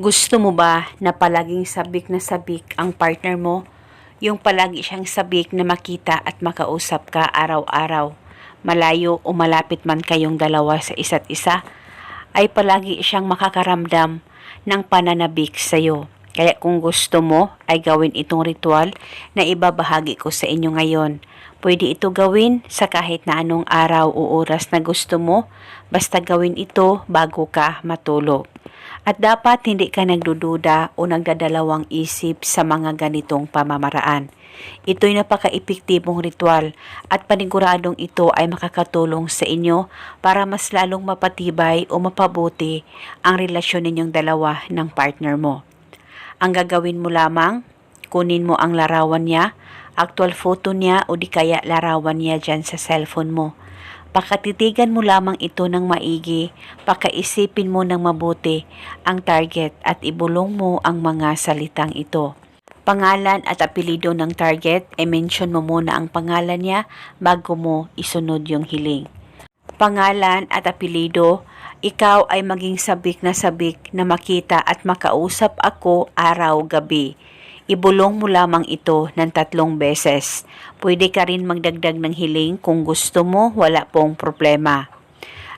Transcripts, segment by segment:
Gusto mo ba na palaging sabik na sabik ang partner mo? Yung palagi siyang sabik na makita at makausap ka araw-araw, malayo o malapit man kayong dalawa sa isa't isa, ay palagi siyang makakaramdam ng pananabik sa iyo. Kaya kung gusto mo ay gawin itong ritual na ibabahagi ko sa inyo ngayon. Pwede ito gawin sa kahit na anong araw o oras na gusto mo, basta gawin ito bago ka matulog. At dapat hindi ka nagdududa o nagdadalawang isip sa mga ganitong pamamaraan. Ito'y napaka-epektibong ritual at paniguradong ito ay makakatulong sa inyo para mas lalong mapatibay o mapabuti ang relasyon ninyong dalawa ng partner mo. Ang gagawin mo lamang, kunin mo ang larawan niya, actual photo niya o di kaya larawan niya dyan sa cellphone mo. Pakatitigan mo lamang ito ng maigi, pakaisipin mo ng mabuti ang target at ibulong mo ang mga salitang ito. Pangalan at apelido ng target, i-mention mo muna ang pangalan niya bago mo isunod yung hiling. Pangalan at apelido, ikaw ay maging sabik na sabik na makita at makausap ako araw-gabi. Ibulong mo lamang ito ng tatlong beses. Pwede ka rin magdagdag ng hiling kung gusto mo, wala pong problema.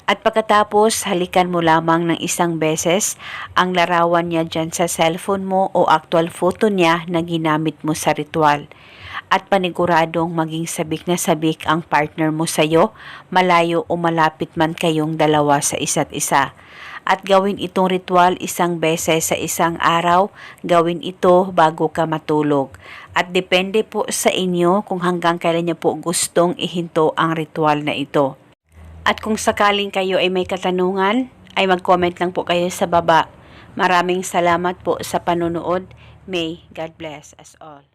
At pagkatapos, halikan mo lamang ng isang beses ang larawan niya dyan sa cellphone mo o actual photo niya na ginamit mo sa ritual. At paniguradong maging sabik na sabik ang partner mo sa'yo, malayo o malapit man kayong dalawa sa isa't isa. At gawin itong ritual isang beses sa isang araw, gawin ito bago ka matulog. At depende po sa inyo kung hanggang kailan niyo po gustong ihinto ang ritual na ito. At kung sakaling kayo ay may katanungan, ay mag-comment lang po kayo sa baba. Maraming salamat po sa panonood. May God bless us all.